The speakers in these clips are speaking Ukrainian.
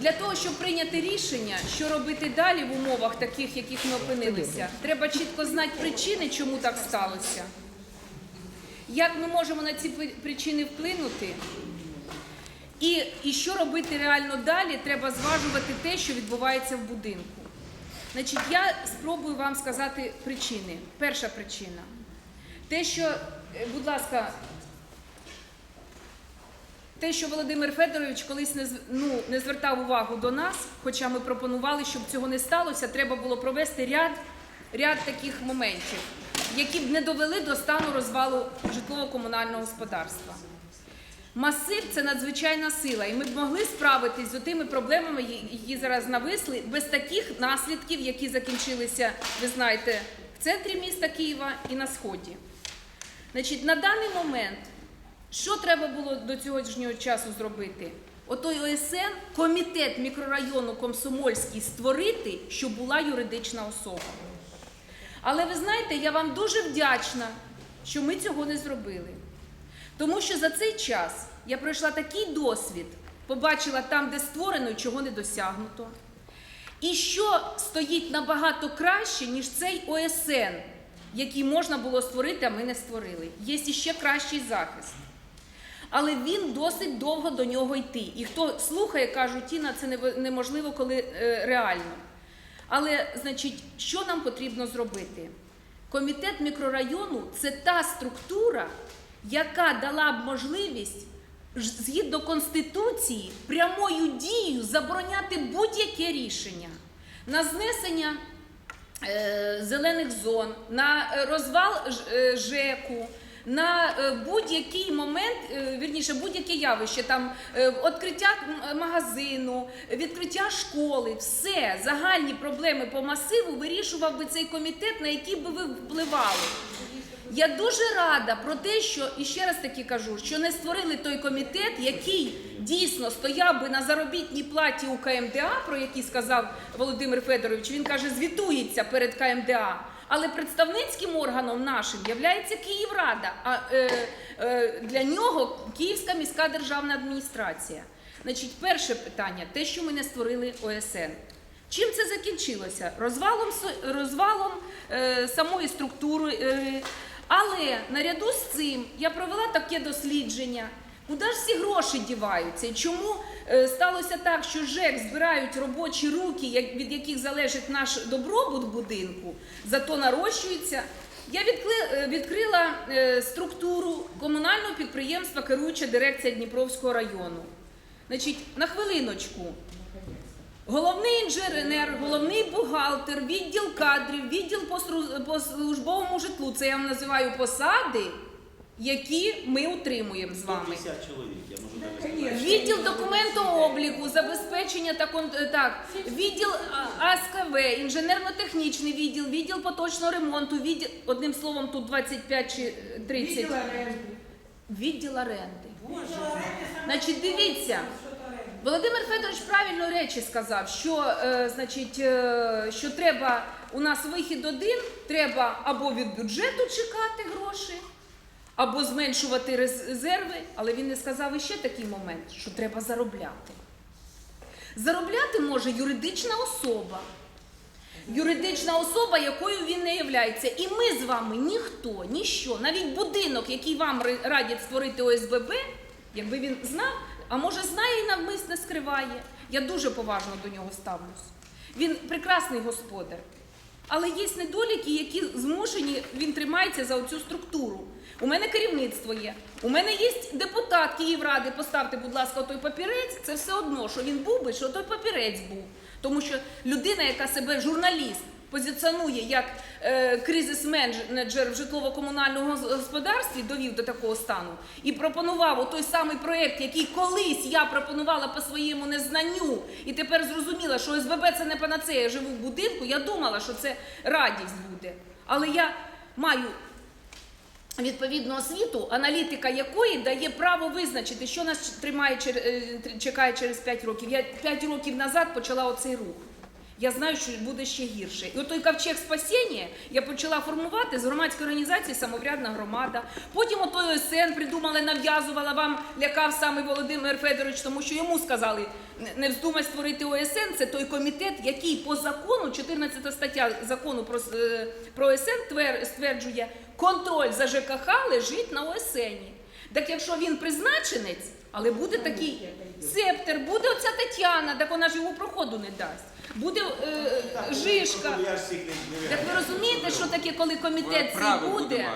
Для того, щоб прийняти рішення, що робити далі в умовах таких, яких ми опинилися, треба чітко знати причини, чому так сталося. Як ми можемо на ці причини вплинути? І, і що робити реально далі, треба зважувати те, що відбувається в будинку. Значить, я спробую вам сказати причини. Перша причина. Те, що, е, будь ласка, те, що Володимир Федорович колись не, ну, не звертав увагу до нас, хоча ми пропонували, щоб цього не сталося, треба було провести ряд, ряд таких моментів, які б не довели до стану розвалу житлово-комунального господарства. Масив це надзвичайна сила, і ми б могли справитись з тими проблемами, які зараз нависли, без таких наслідків, які закінчилися, ви знаєте, в центрі міста Києва і на сході. Значить, на даний момент, що треба було до сьогоднішнього часу зробити? Отой ОСН, комітет мікрорайону Комсомольський створити, щоб була юридична особа. Але ви знаєте, я вам дуже вдячна, що ми цього не зробили. Тому що за цей час я пройшла такий досвід, побачила там, де створено чого не досягнуто. І що стоїть набагато краще, ніж цей ОСН, який можна було створити, а ми не створили. Є іще кращий захист. Але він досить довго до нього йти. І хто слухає, кажуть, Тіна, це неможливо, коли е, реально. Але, значить, що нам потрібно зробити? Комітет мікрорайону це та структура, яка дала б можливість згідно Конституції прямою дією забороняти будь-яке рішення на знесення е, зелених зон, на е, розвал е, ЖЕКу, на е, будь-який момент, е, вірніше, будь-яке явище, там е, відкриття магазину, відкриття школи, все, загальні проблеми по масиву вирішував би цей комітет, на який би ви впливали. Я дуже рада про те, що і ще раз таки кажу, що не створили той комітет, який дійсно стояв би на заробітній платі у КМДА, про який сказав Володимир Федорович. Він каже, звітується перед КМДА. Але представницьким органом нашим є Київрада, а е, е, для нього Київська міська державна адміністрація. Значить, перше питання: те, що ми не створили ОСН. Чим це закінчилося? Розвалом, розвалом е, самої структури. Е, але наряду з цим я провела таке дослідження. Куди ж всі гроші діваються? Чому сталося так, що ЖЕК збирають робочі руки, від яких залежить наш добробут будинку, зато нарощується. Я е, відкрила е, структуру комунального підприємства керуюча дирекція Дніпровського району. Значить, на хвилиночку. Головний інженер, головний бухгалтер, відділ кадрів, відділ по службовому житлу. Це я вам називаю посади, які ми утримуємо з вами. 150 чоловік, я можу. Відділ документообліку, забезпечення та кон... е, так, відділ АСКВ, інженерно-технічний відділ, відділ поточного ремонту, відділ одним словом, тут 25 чи 30. Відділ оренди. Відділ оренди. Значить, дивіться. Володимир Федорович правильно речі сказав, що, е, значить, е, що треба у нас вихід один, треба або від бюджету чекати гроші, або зменшувати резерви. Але він не сказав іще такий момент, що треба заробляти. Заробляти може юридична особа. Юридична особа, якою він не являється. І ми з вами ніхто, ніщо, навіть будинок, який вам радять створити ОСББ, якби він знав, а може знає і навмисне скриває. Я дуже поважно до нього ставлюсь. Він прекрасний господар. Але є недоліки, які змушені, він тримається за оцю структуру. У мене керівництво є. У мене є депутат Київради. Поставте, будь ласка, той папірець. Це все одно, що він був би, що той папірець був. Тому що людина, яка себе журналіст позиціонує як е, кризис-менеджер в житлово-комунальному господарстві, довів до такого стану, і пропонував той самий проєкт, який колись я пропонувала по своєму незнанню, і тепер зрозуміла, що СББ це не панацея, я живу в будинку, я думала, що це радість буде. Але я маю відповідну освіту, аналітика якої дає право визначити, що нас тримає е, чекає через 5 років. Я 5 років назад почала оцей рух. Я знаю, що буде ще гірше. І от той ковчег спасіння я почала формувати з громадської організації Самоврядна громада. Потім отой ОСН придумали, нав'язувала вам, лякав саме Володимир Федорович, тому що йому сказали, «Не- вздумай створити ОСН. Це той комітет, який по закону, 14 стаття закону про, е, про ОСН твер- стверджує, контроль за ЖКХ лежить на ОСНі. Так якщо він призначенець, але буде такий септер, буде оця Тетяна, так вона ж йому проходу не дасть. Буде е, Жишка. Так ви розумієте, що таке, коли комітет цей буде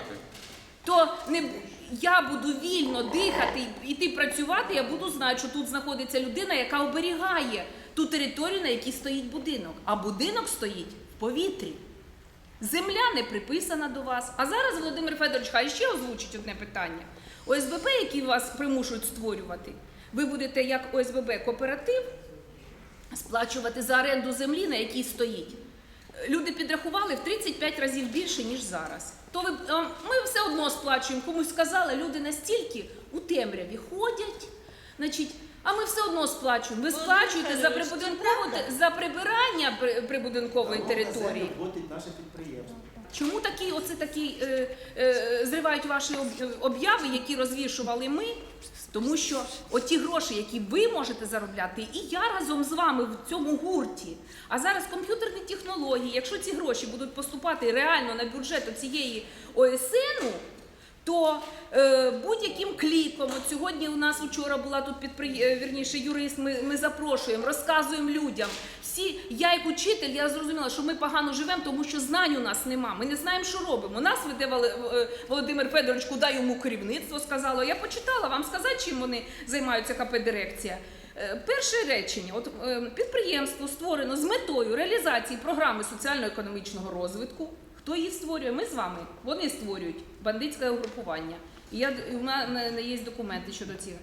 то не я буду вільно дихати і йти працювати, я буду знати, що тут знаходиться людина, яка оберігає ту територію, на якій стоїть будинок. А будинок стоїть в повітрі. Земля не приписана до вас. А зараз Володимир Федорович хай ще озвучить одне питання. ОСББ, які вас примушують створювати, ви будете як ОСББ кооператив сплачувати за оренду землі, на якій стоїть. Люди підрахували в 35 разів більше, ніж зараз. То ви, ми все одно сплачуємо. Комусь сказали, люди настільки у темряві ходять, значить, а ми все одно сплачуємо. Ви сплачуєте за прибудинкову за прибирання при- прибудинкової території. Платить наше підприємство. Чому такі, оце такі е, е, зривають ваші об- обяви, які розвішували ми? Тому що оті гроші, які ви можете заробляти, і я разом з вами в цьому гурті. А зараз комп'ютерні технології, якщо ці гроші будуть поступати реально на бюджет цієї ОСНу, то е, будь-яким кліком, от сьогодні у нас вчора була тут підприє... е, вірніше, юрист, ми, ми запрошуємо, розказуємо людям. Всі, я як учитель, я зрозуміла, що ми погано живемо, тому що знань у нас нема. Ми не знаємо, що робимо. Нас веде е, Володимир Федорович, куди йому керівництво сказало. Я почитала вам сказати, чим вони займаються КП дирекція. Е, Перше речення: от е, підприємство створено з метою реалізації програми соціально-економічного розвитку. Хто її створює? Ми з вами. Вони створюють бандитське угрупування. І я у мене є документи щодо цього.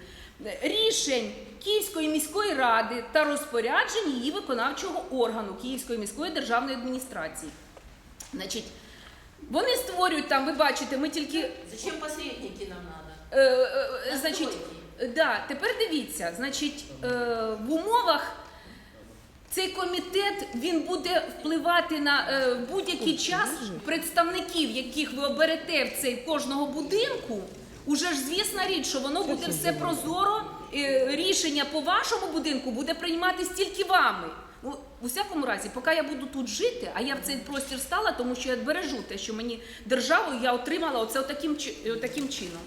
Рішень Київської міської ради та розпоряджень її виконавчого органу Київської міської державної адміністрації. Значить, вони створюють там, ви бачите, ми тільки Зачем посредники нам? Е, е, е, значить, да, тепер дивіться, значить, е, в умовах цей комітет він буде впливати на е, будь-який час представників, яких ви оберете в цей кожного будинку. Уже ж звісна річ, що воно буде все прозоро. е, Рішення по вашому будинку буде прийматися тільки вами. Ну, у всякому разі, поки я буду тут жити, а я в цей простір стала, тому що я бережу те, що мені державою я отримала оце отаким, чи- отаким чином.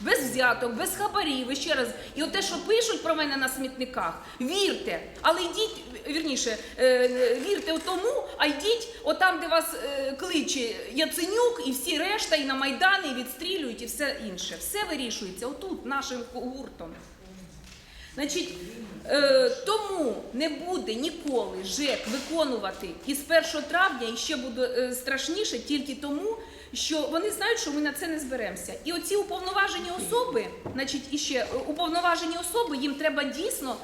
Без взяток, без хабарів, і ще раз. І от те, що пишуть про мене на смітниках, вірте, але йдіть, вірніше, е, вірте у тому, а йдіть отам, де вас е, кличе Яценюк і всі решта, і на Майдани, і відстрілюють, і все інше. Все вирішується отут, нашим гуртом. Значить, е, тому не буде ніколи ЖЕК виконувати із 1 травня і ще буде е, страшніше тільки тому, що вони знають, що ми на це не зберемося. І оці уповноважені особи, значить, і ще е, уповноважені особи, їм треба дійсно,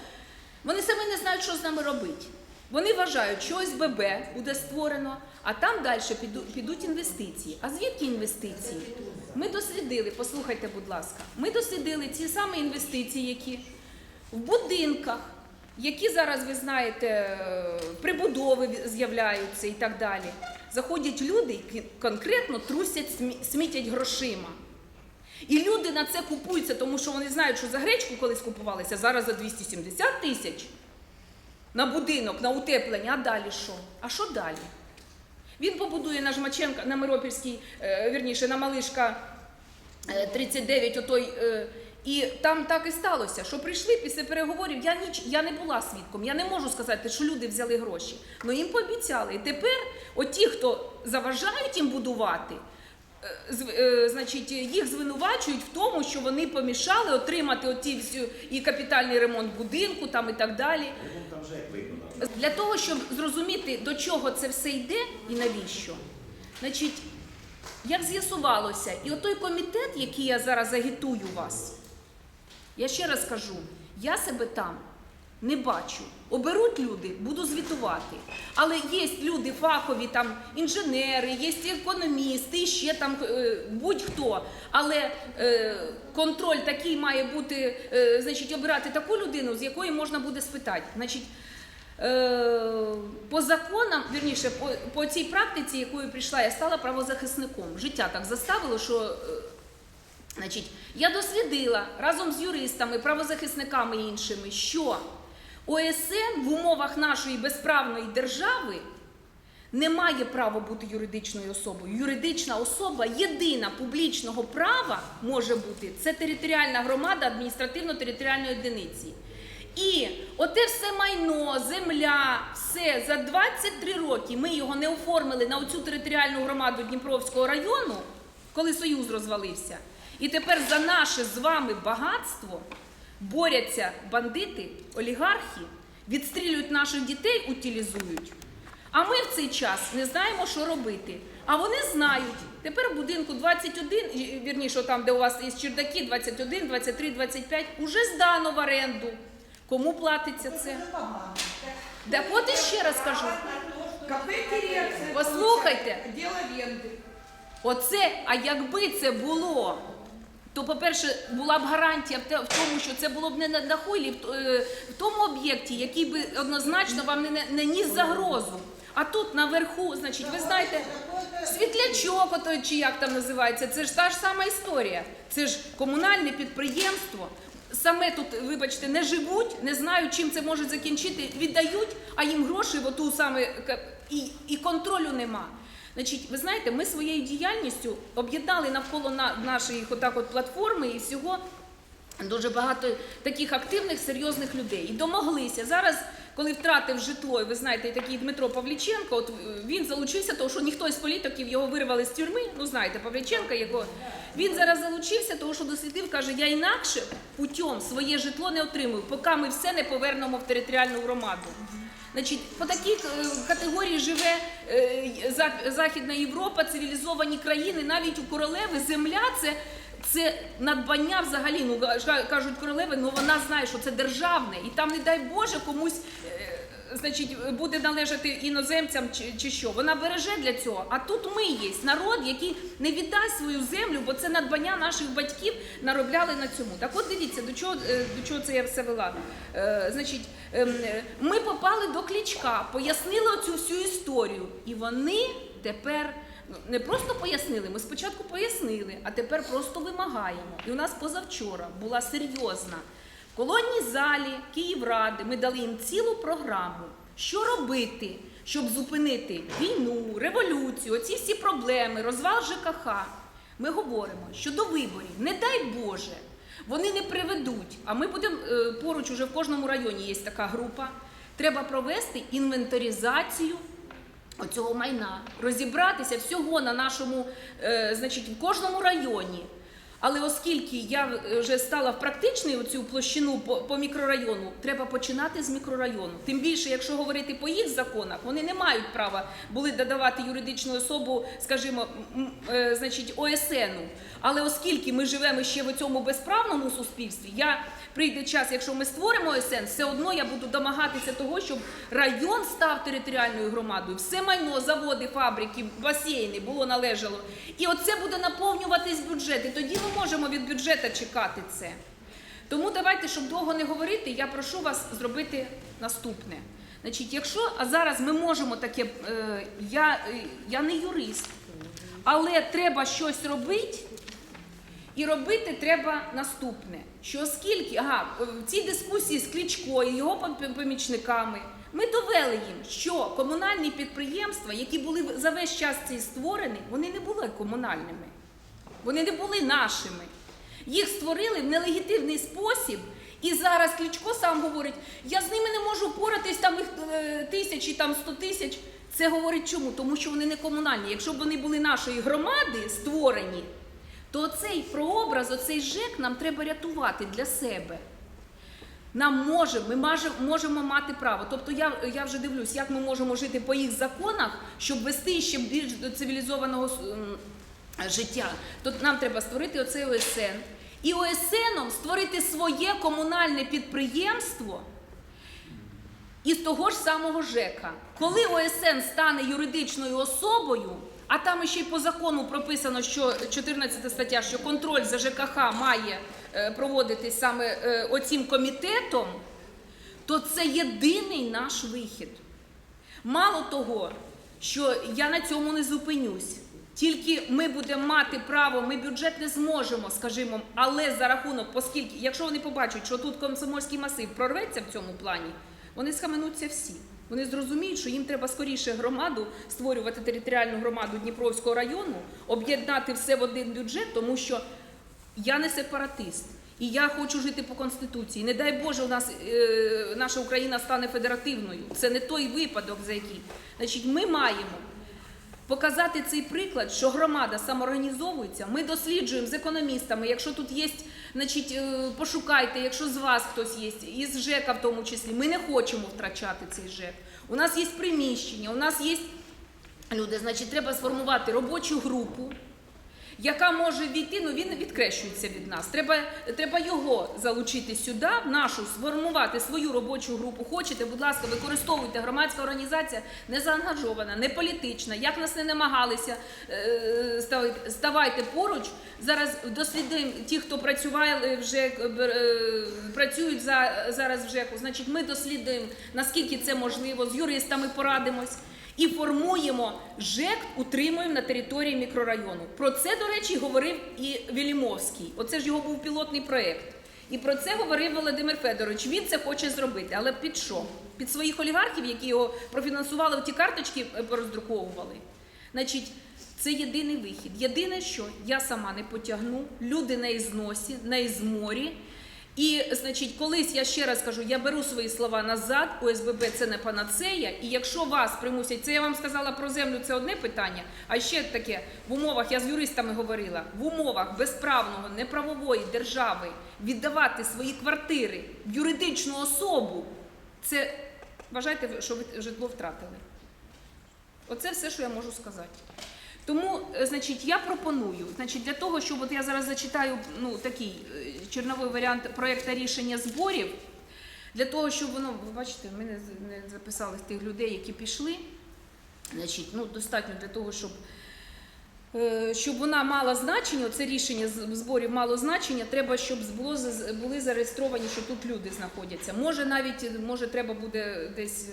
вони самі не знають, що з нами робити. Вони вважають, що ОСББ буде створено, а там далі піду- підуть інвестиції. А звідки інвестиції? Ми дослідили, послухайте, будь ласка, ми дослідили ці самі інвестиції, які в будинках, які зараз, ви знаєте, е, прибудови з'являються і так далі. Заходять люди, які конкретно трусять, смітять грошима. І люди на це купуються, тому що вони знають, що за гречку колись купувалися, зараз за 270 тисяч на будинок, на утеплення, а далі що? А що далі? Він побудує на Жмаченка, на Миропільській, е, вірніше, на Малишка е, 39, отой, е, і там так і сталося, що прийшли після переговорів. Я ніч, я не була свідком, я не можу сказати, що люди взяли гроші. але їм пообіцяли. І тепер оті, хто заважають їм будувати, е, е, значить, їх звинувачують в тому, що вони помішали отримати оті всю і капітальний ремонт будинку там і так далі. Ну. Для того, щоб зрозуміти, до чого це все йде і навіщо, значить, як з'ясувалося, і отой комітет, який я зараз агітую вас, я ще раз кажу, я себе там не бачу. Оберуть люди, буду звітувати. Але є люди фахові, там інженери, є економісти, ще там е, будь-хто. Але е, контроль такий має бути, е, значить, обирати таку людину, з якої можна буде спитати. Значить, Е, по законам, вірніше, по, по цій практиці, якою прийшла, я стала правозахисником. Життя так заставило, що е, значить, я дослідила разом з юристами, правозахисниками і іншими, що ОСН в умовах нашої безправної держави не має права бути юридичною особою. Юридична особа єдина публічного права може бути це територіальна громада адміністративно-територіальної одиниці. І оте все майно, земля, все за 23 роки ми його не оформили на оцю територіальну громаду Дніпровського району, коли Союз розвалився. І тепер за наше з вами багатство борються бандити, олігархи, відстрілюють наших дітей, утилізують. А ми в цей час не знаємо, що робити. А вони знають. Тепер в будинку 21, і- вірніше, там, де у вас є чердаки, 21, 23, 25, уже здано в оренду. Кому платиться це? Так от іще раз кажу. Послухайте. Оце, а якби це було, то, по-перше, була б гарантія в тому, що це було б не на т- е, в тому об'єкті, який би однозначно вам не, не, не ніс загрозу. А тут наверху, значить, ви знаєте, світлячок, ото, чи як там називається, це ж та ж сама історія. Це ж комунальне підприємство. Саме тут, вибачте, не живуть, не знають, чим це може закінчити, віддають, а їм гроші в оту саме і, і контролю нема. Значить, ви знаєте, ми своєю діяльністю об'єднали навколо на, нашої отак от платформи і всього дуже багато таких активних, серйозних людей. І домоглися. Зараз, коли втратив житло, і ви знаєте, такий Дмитро Павліченко, от е, він залучився, тому що ніхто із політиків його вирвали з тюрми. Ну, знаєте, Павліченка, його. Він зараз залучився, тому що дослідив, каже, я інакше путем своє житло не отримую, поки ми все не повернемо в територіальну громаду. Значить, по такій е, категорії живе е, Західна Європа, цивілізовані країни, навіть у королеви земля це. Це надбання взагалі, ну кажуть королеви, ну вона знає, що це державне, і там, не дай Боже, комусь е, значить, буде належати іноземцям чи, чи що. Вона береже для цього. А тут ми є народ, який не віддасть свою землю, бо це надбання наших батьків наробляли на цьому. Так от дивіться, до чого, е, до чого це я все вела. Е, значить, ем, е, ми попали до клічка, пояснили оцю всю історію, і вони тепер. ну, Не просто пояснили, ми спочатку пояснили, а тепер просто вимагаємо. І у нас позавчора була серйозна в колонній залі Київради. Ми дали їм цілу програму, що робити, щоб зупинити війну, революцію, оці всі проблеми, розвал ЖКХ. Ми говоримо, що до виборів, не дай Боже, вони не приведуть. А ми будемо е, поруч, уже в кожному районі є така група. Треба провести інвентаризацію оцього майна, розібратися всього на нашому, е, значить, в кожному районі. Але оскільки я е, вже стала в практичну цю площину по, по мікрорайону, треба починати з мікрорайону. Тим більше, якщо говорити по їх законах, вони не мають права були додавати юридичну особу, скажімо, е, значить, ОСНу. Але оскільки ми живемо ще в цьому безправному суспільстві, я прийде час, якщо ми створимо ОСН, все одно я буду домагатися того, щоб район став територіальною громадою. Все майно, заводи, фабрики, басейни було належало. І оце буде наповнюватись бюджет. І тоді ми можемо від бюджету чекати це. Тому давайте, щоб довго не говорити, я прошу вас зробити наступне. Значить, якщо а зараз ми можемо таке, е, я, е, я не юрист, але треба щось робити. І робити треба наступне: що оскільки ага, в цій дискусії з Кличко і його помічниками ми довели їм, що комунальні підприємства, які були за весь час цей створені, вони не були комунальними, вони не були нашими. Їх створили в нелегітимний спосіб. І зараз Кличко сам говорить: я з ними не можу впоратись, там їх е, тисячі, там сто тисяч. Це говорить чому? Тому що вони не комунальні. Якщо б вони були нашої громади створені, то цей прообраз, оцей ЖЕК нам треба рятувати для себе. Нам може, ми можемо мати право. Тобто я, я вже дивлюсь, як ми можемо жити по їх законах, щоб вести ще більш до цивілізованого життя. То нам треба створити оцей ОСН. І ОСНом створити своє комунальне підприємство із того ж самого ЖЕКа. Коли ОСН стане юридичною особою, а там ще й по закону прописано, що 14 стаття, що контроль за ЖКХ має е, проводитись саме е, оцім комітетом, то це єдиний наш вихід. Мало того, що я на цьому не зупинюсь. Тільки ми будемо мати право, ми бюджет не зможемо, скажімо, але за рахунок, оскільки, якщо вони побачать, що тут комсомольський масив прорветься в цьому плані, вони схаменуться всі. Вони зрозуміють, що їм треба скоріше громаду створювати територіальну громаду Дніпровського району, об'єднати все в один бюджет, тому що я не сепаратист. І я хочу жити по конституції. Не дай Боже, у нас е, наша Україна стане федеративною. Це не той випадок, за який. Значить, ми маємо показати цей приклад, що громада самоорганізовується. Ми досліджуємо з економістами. Якщо тут є, значить, е, пошукайте, якщо з вас хтось є, і з ЖЕКа в тому числі. Ми не хочемо втрачати цей ЖЕК. У нас є приміщення, у нас є люди. Значить, треба сформувати робочу групу яка може війти, ну він відкрещується від нас. Треба, треба його залучити сюди, в нашу, сформувати свою робочу групу. Хочете, будь ласка, використовуйте. Громадська організація не заангажована, не політична. Як нас не намагалися, е, ставайте- поруч. Зараз дослідимо ті, хто працювали вже е, працюють за, зараз в ЖЕКу. Значить, ми дослідуємо, наскільки це можливо, з юристами порадимось. І формуємо ЖЕК, утримуємо на території мікрорайону. Про це, до речі, говорив і Вілімовський. Оце ж його був пілотний проєкт. І про це говорив Володимир Федорович. Він це хоче зробити. Але під що? Під своїх олігархів, які його профінансували, ті карточки е, пороздруковували. Значить, це єдиний вихід. Єдине, що я сама не потягну, люди на ізносі, на ізморі. І, значить, колись я ще раз кажу, я беру свої слова назад, ОСББ це не панацея. І якщо вас примусять, це я вам сказала про землю, це одне питання. А ще таке в умовах, я з юристами говорила, в умовах безправного, неправової держави віддавати свої квартири в юридичну особу, це вважайте, що ви житло втратили. Оце все, що я можу сказати. Тому, е, значить, я пропоную, значить, для того, щоб от я зараз зачитаю ну, такий е, черновий варіант проєкту рішення зборів, для того, щоб воно, ви бачите, ми не, записали тих людей, які пішли. Значить, ну, достатньо для того, щоб, е, щоб вона мала значення, це рішення зборів мало значення, треба, щоб було, були зареєстровані, що тут люди знаходяться. Може, навіть може, треба буде десь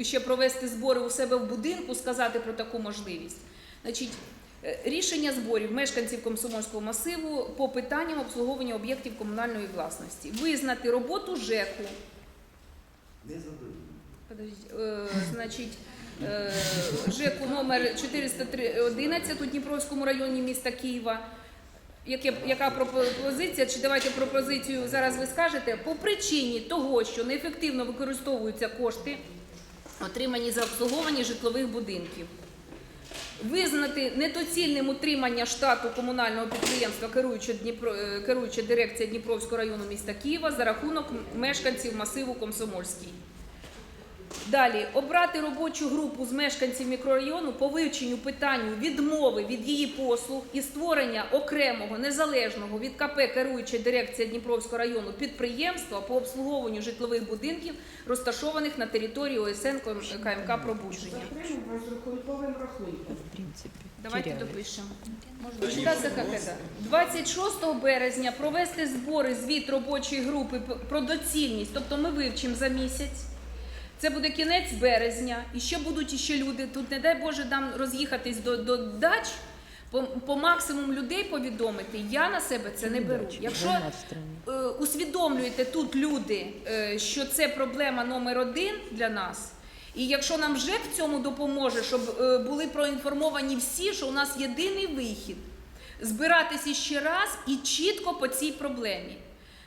ще провести збори у себе в будинку, сказати про таку можливість. Значить, е, рішення зборів мешканців комсомольського масиву по питанням обслуговування об'єктів комунальної власності, визнати роботу ЖЕКу. Не е, значить, е, ЖЕКу номер 411 у Дніпровському районі міста Києва. Яке, яка пропозиція? Чи давайте пропозицію зараз ви скажете? По причині того, що неефективно використовуються кошти, отримані за обслуговування житлових будинків. Визнати недоцільним утримання штату комунального підприємства керуюча, Дніпро, е, керуюча дирекція Дніпровського району міста Києва за рахунок мешканців масиву Комсомольський. Далі обрати робочу групу з мешканців мікрорайону по вивченню питанню відмови від її послуг і створення окремого незалежного від КП керуюча дирекція Дніпровського району підприємства по обслуговуванню житлових будинків, розташованих на території ОСН КМК Пробудження. В принципе. Давайте допишемо. Можна читати 26 березня провести збори звіт робочої групи про доцільність, тобто ми вивчимо за місяць. Це буде кінець березня, і ще будуть іще люди. Тут, не дай Боже, нам роз'їхатись до, до дач, по, по максимум людей повідомити. Я на себе це не беру. Якщо е, усвідомлюєте тут люди, е, що це проблема номер один для нас. І якщо нам ЖЕК в цьому допоможе, щоб е, були проінформовані всі, що у нас єдиний вихід збиратися ще раз і чітко по цій проблемі.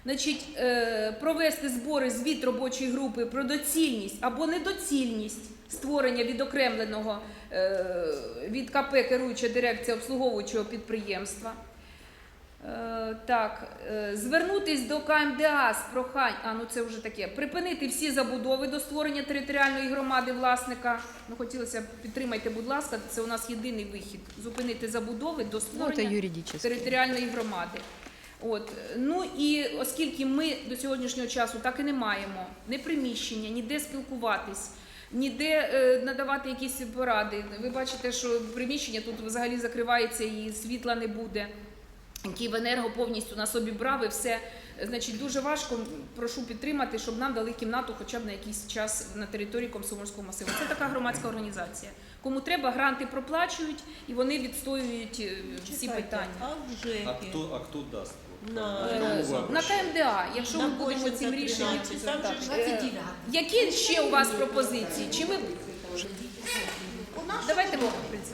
Значить, е, провести збори звіт робочої групи про доцільність або недоцільність створення відокремленого е, від КП керуюча дирекція обслуговуючого підприємства. Е, Так, звернутись до КМДА з прохань, а ну це вже таке, припинити всі забудови до створення територіальної громади власника. Ну хотілося б підтримайте, будь ласка, це у нас єдиний вихід. Зупинити забудови до Ну, створення юридически. територіальної громади. От ну і оскільки ми до сьогоднішнього часу так і не маємо ні приміщення, ніде спілкуватись, ніде е, надавати якісь поради. Ви бачите, що приміщення тут взагалі закривається і світла не буде. Київенерго повністю на собі брав і все Значить, дуже важко. Прошу підтримати, щоб нам дали кімнату хоча б на якийсь час на території Комсомольського масиву. Це така громадська організація. Кому треба, гранти проплачують і вони відстоюють е, всі питання. А вже А хто, а хто дасть? На- Е, На КМДА, якщо ми будемо цим рішенням 13, там же звертати. ж Які ще у вас пропозиції? Чи ми У нашому Давайте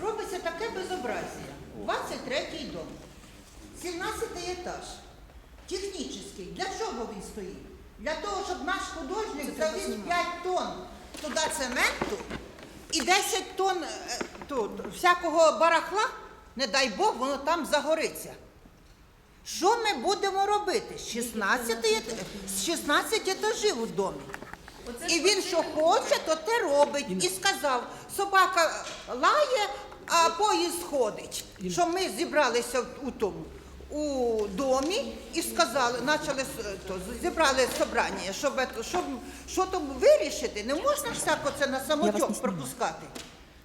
робиться таке безобразие. 23-й дом, 17-й етаж, технічний. Для чого він стоїть? Для того, щоб наш художник завіз 5 тонн туди цементу і 10 тонн е, тут, всякого барахла, не дай Бог, воно там загориться. Що ми будемо робити? З 16, ет- з 16 етажів у домі. І він що хоче, то те робить. І сказав, собака лає, а поїзд ходить. Що ми зібралися в- у тому. У домі і сказали, почали с- то, зібрали собрання, щоб, ето- щоб що там вирішити. Не можна ж так оце на самотьок пропускати.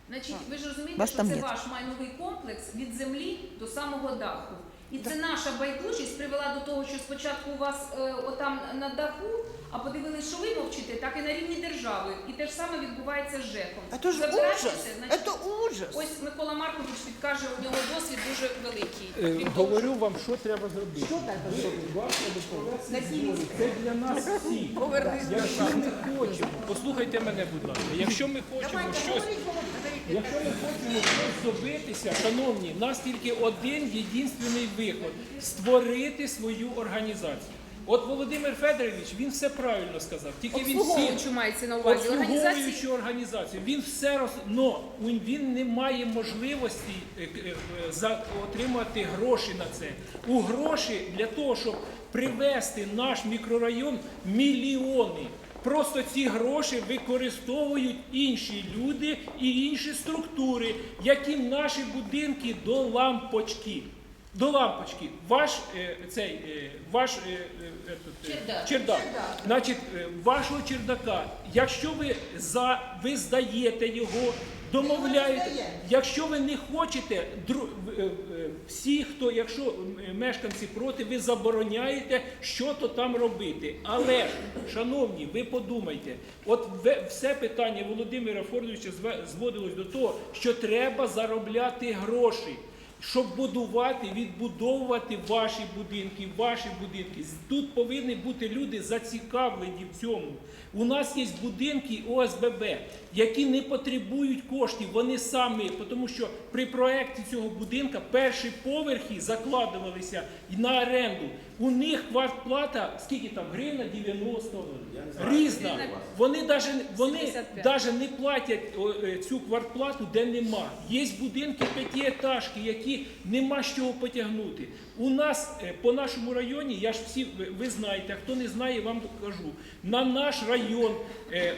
Значить, ви ж розумієте, Вас що там це нет. ваш майновий комплекс від землі до самого даху. І це наша байдужість привела до того, що спочатку у вас е, отам на даху, а подивились, що ви мовчите, так і на рівні держави. І те ж саме відбувається з ЖЕКом. А то ж ужас, значить, це ужас. Ось Микола Маркович підкаже, у нього досвід дуже великий. Е, Крім того, Говорю вам, що треба зробити. Що треба зробити? Це для нас всіх. Якщо ми хочемо, послухайте мене, будь ласка, якщо ми хочемо Давайте, щось, якщо ми хочемо щось добитися, шановні, у нас тільки один єдинственний виход створити свою організацію. От Володимир Федорович, він все правильно сказав. Тільки він всі обслуговуючу мається на увазі. Організації обслуговуючу організацію. Він все роз... но він- він не має можливості е, к- е, е, за отримати гроші на це. У гроші для того, щоб привести наш мікрорайон мільйони. Просто ці гроші використовують інші люди і інші структури, яким наші будинки до лампочки. До лампочки. Ваш е, цей е, ваш е, е, етот, е, Чердак. чердак. Значить, е, вашого чердака, якщо ви за ви здаєте його, домовляєте, здаємо. якщо ви не хочете, дру, е, е, всі, хто, якщо е, мешканці проти, ви забороняєте, що то там робити. Але, ж, шановні, ви подумайте, от ве- все питання Володимира Фордовича зве- зводилось до того, що треба заробляти гроші щоб будувати, відбудовувати ваші будинки, ваші будинки. Тут повинні бути люди зацікавлені в цьому. У нас є будинки ОСББ, які не потребують коштів. Вони самі, тому що при проєкті цього будинка перші поверхи закладувалися на оренду. У них квартплата, скільки там, гривна 90, різна. Вони навіть вони 75. даже не платять е, цю квартплату, де нема. Є будинки п'ятиетажки, які нема з чого потягнути. У нас е, по нашому районі, я ж всі ви, знаєте, а хто не знає, вам кажу. На наш район е,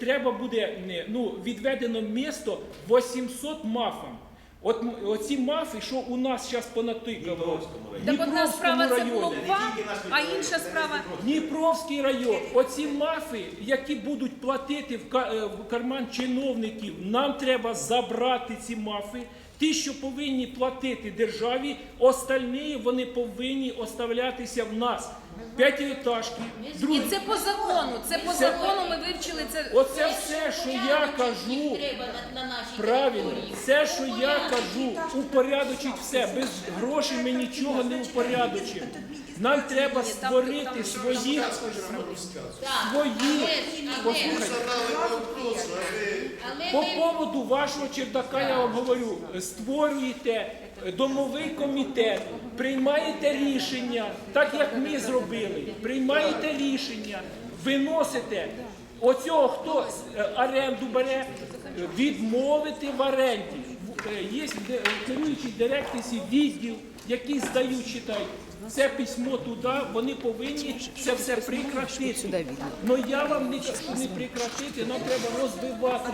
треба буде е, ну, відведено місто 800 мафам. От оці мафи, що у нас зараз понатикало. так одна справа це було районі. б вам, а інша справа. Дніпровський район, оці мафи, які будуть платити в карман чиновників, нам треба забрати ці мафи. Ті, що повинні платити державі, остальні вони повинні оставлятися в нас. П'ятиэтажки, І це по закону. Це по закону ми вивчили це. Оце все, що я кажу, правильно, все, що я кажу, упорядочить все. Без грошей ми нічого не упорядочимо. Нам треба створити свої Так. свої. Але ж- але ж- Послухайте. По поводу вашого чердака я вам говорю, створюєте домовий комітет, приймаєте рішення, так як ми зробили, приймаєте рішення, виносите оцього, хто е, оренду бере, відмовити в оренді. Е, Є керуючий директорський відділ, який здають, читають. Це письмо туди, вони повинні це все прекратити. Але я вам не кажу не прекратити, нам треба розбивати.